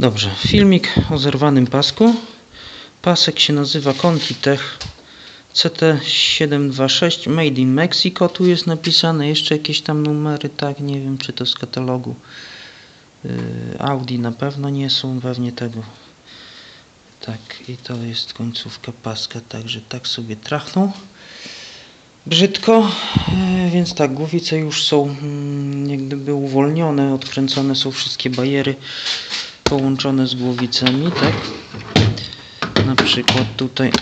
Dobrze, filmik o zerwanym pasku. Pasek się nazywa Contitech CT726 Made in Mexico. Tu jest napisane jeszcze jakieś tam numery, tak, nie wiem czy to z katalogu yy, Audi na pewno nie są, pewnie tego. Tak, i to jest końcówka paska, także tak sobie trachnął. Brzydko, e, więc tak, głowice już są mm, jak gdyby uwolnione, odkręcone są wszystkie bajery połączone z głowicami, tak? Na przykład tutaj.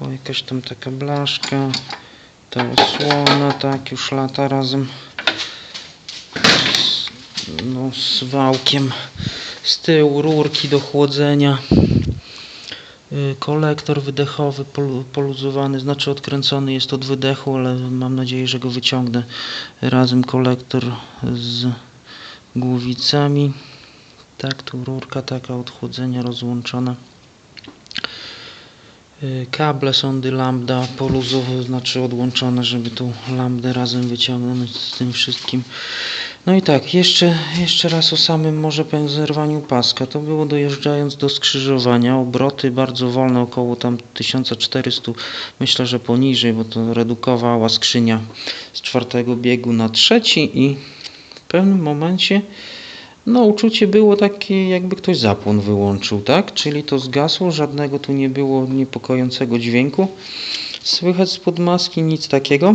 O jakaś tam taka blaszka, ta osłona, tak, już lata razem z, no, z wałkiem z tyłu, rurki do chłodzenia. Y, kolektor wydechowy polu- poluzowany, znaczy odkręcony jest od wydechu, ale mam nadzieję, że go wyciągnę. Razem kolektor z głowicami tak, tu rurka taka od chłodzenia rozłączona Y, kable sondy lambda poluzowe, znaczy odłączone, żeby tą lambdę razem wyciągnąć z tym wszystkim no i tak, jeszcze, jeszcze raz o samym może powiem zerwaniu paska. To było dojeżdżając do skrzyżowania. Obroty bardzo wolne, około tam 1400, myślę, że poniżej, bo to redukowała skrzynia z czwartego biegu na trzeci i w pewnym momencie no uczucie było takie jakby ktoś zapłon wyłączył, tak? Czyli to zgasło, żadnego tu nie było niepokojącego dźwięku. Słychać spod maski nic takiego.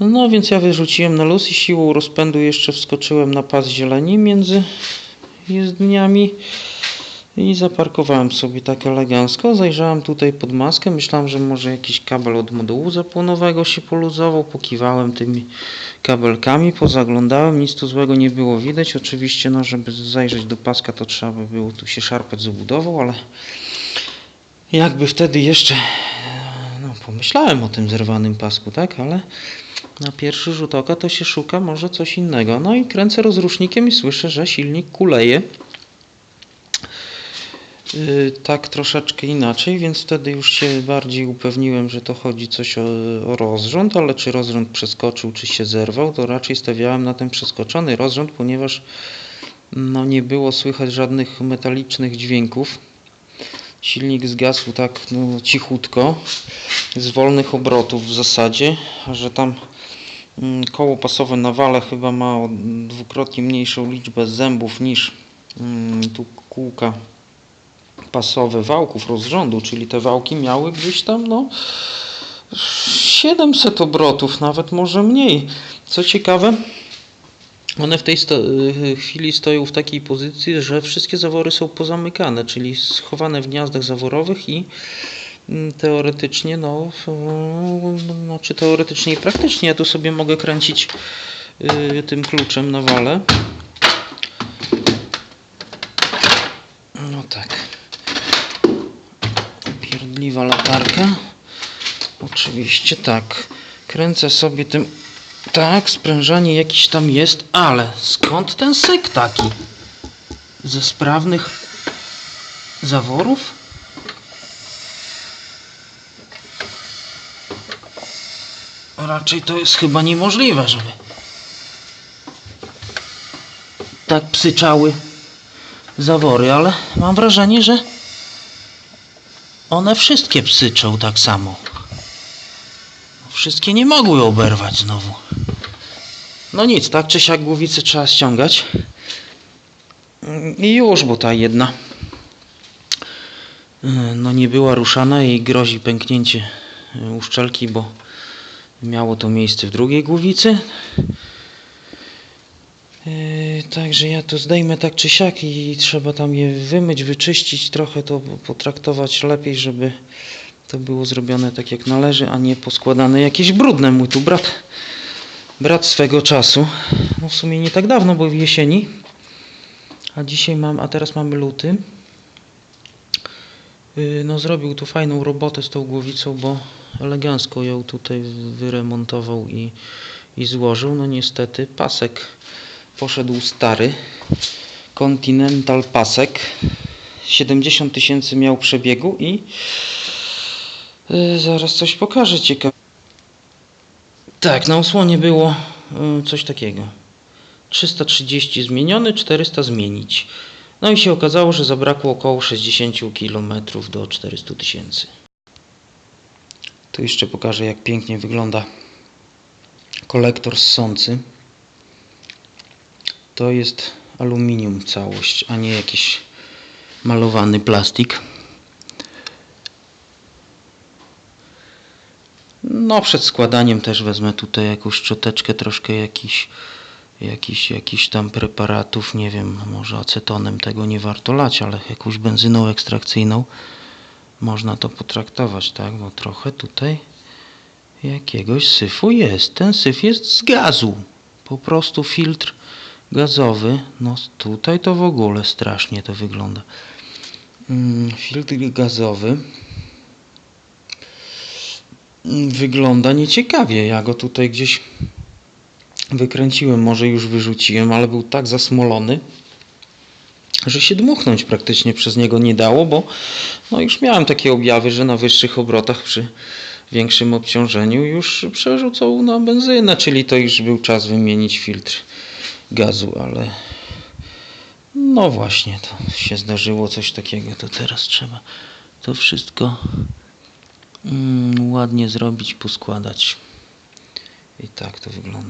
No więc ja wyrzuciłem na luz i siłą rozpędu jeszcze wskoczyłem na pas zieleni między jezdniami i zaparkowałem sobie tak elegancko. Zajrzałem tutaj pod maskę, myślałem, że może jakiś kabel od modułu zapłonowego się poluzował. Pokiwałem tymi kabelkami, pozaglądałem, nic tu złego nie było widać. Oczywiście, no żeby zajrzeć do paska, to trzeba by było tu się szarpać z obudową, ale jakby wtedy jeszcze no, pomyślałem o tym zerwanym pasku, tak, ale na pierwszy rzut oka to się szuka może coś innego. No i kręcę rozrusznikiem i słyszę, że silnik kuleje. Yy, tak troszeczkę inaczej, więc wtedy już się bardziej upewniłem, że to chodzi coś o, o rozrząd, ale czy rozrząd przeskoczył, czy się zerwał, to raczej stawiałem na ten przeskoczony rozrząd, ponieważ no, nie było słychać żadnych metalicznych dźwięków. Silnik zgasł tak no, cichutko, z wolnych obrotów w zasadzie, że tam mm, koło pasowe na wale chyba ma dwukrotnie mniejszą liczbę zębów niż mm, tu kółka pasowe wałków rozrządu, czyli te wałki miały gdzieś tam no 700 obrotów, nawet może mniej. Co ciekawe, one w tej sto y, chwili stoją w takiej pozycji, że wszystkie zawory są pozamykane, czyli schowane w gniazdach zaworowych i mm, teoretycznie, no, y, znaczy teoretycznie i praktycznie ja tu sobie mogę kręcić y, tym kluczem na wale. No tak. Pierdliwa latarka. Oczywiście tak. Kręcę sobie tym tak, sprężanie jakieś tam jest, ale skąd ten syk taki? Ze sprawnych zaworów? Raczej to jest chyba niemożliwe, żeby tak psyczały zawory, ale mam wrażenie, że one wszystkie psyczą tak samo. Wszystkie nie mogły oberwać znowu. No nic, tak czy siak głowicy trzeba ściągać. I już, bo ta jedna yy, no nie była ruszana i grozi pęknięcie yy, uszczelki, bo miało to miejsce w drugiej głowicy. Yy, Także ja to zdejmę tak czy siak i trzeba tam je wymyć, wyczyścić, trochę to potraktować lepiej, żeby to było zrobione tak jak należy, a nie poskładane jakieś brudne. Mój tu brat, brat swego czasu, no w sumie nie tak dawno, bo w jesieni, a dzisiaj mam, a teraz mamy luty. Yy, No zrobił tu fajną robotę z tą głowicą, bo elegancko ją tutaj wyremontował i, i złożył. No niestety pasek poszedł stary. Continental pasek. 70 tysięcy miał przebiegu i yy, zaraz coś pokażę ciekawe. Tak, na osłonie było yy, coś takiego. 330 zmieniony, 400 zmienić. No i się okazało, że zabrakło około 60 km do 400 tysięcy. Tu jeszcze pokażę jak pięknie wygląda kolektor ssący. To jest aluminium całość, a nie jakiś malowany plastik. No przed składaniem też wezmę tutaj jakąś szczoteczkę, troszkę jakiś, jakiś, jakiś tam preparatów, nie wiem, może acetonem tego nie warto lać, ale jakąś benzyną ekstrakcyjną można to potraktować, tak, bo trochę tutaj jakiegoś syfu jest. Ten syf jest z gazu, po prostu filtr gazowy, no tutaj to w ogóle strasznie to wygląda. Mm, Filtr gazowy mm, wygląda nieciekawie. Ja go tutaj gdzieś wykręciłem, może już wyrzuciłem, ale był tak zasmolony, że się dmuchnąć praktycznie przez niego nie dało, bo no już miałem takie objawy, że na wyższych obrotach przy większym obciążeniu już przerzucał na benzynę, czyli to już był czas wymienić filtr gazu, ale no właśnie, to się zdarzyło coś takiego, to teraz trzeba to wszystko mm, ładnie zrobić, poskładać. I tak to wygląda.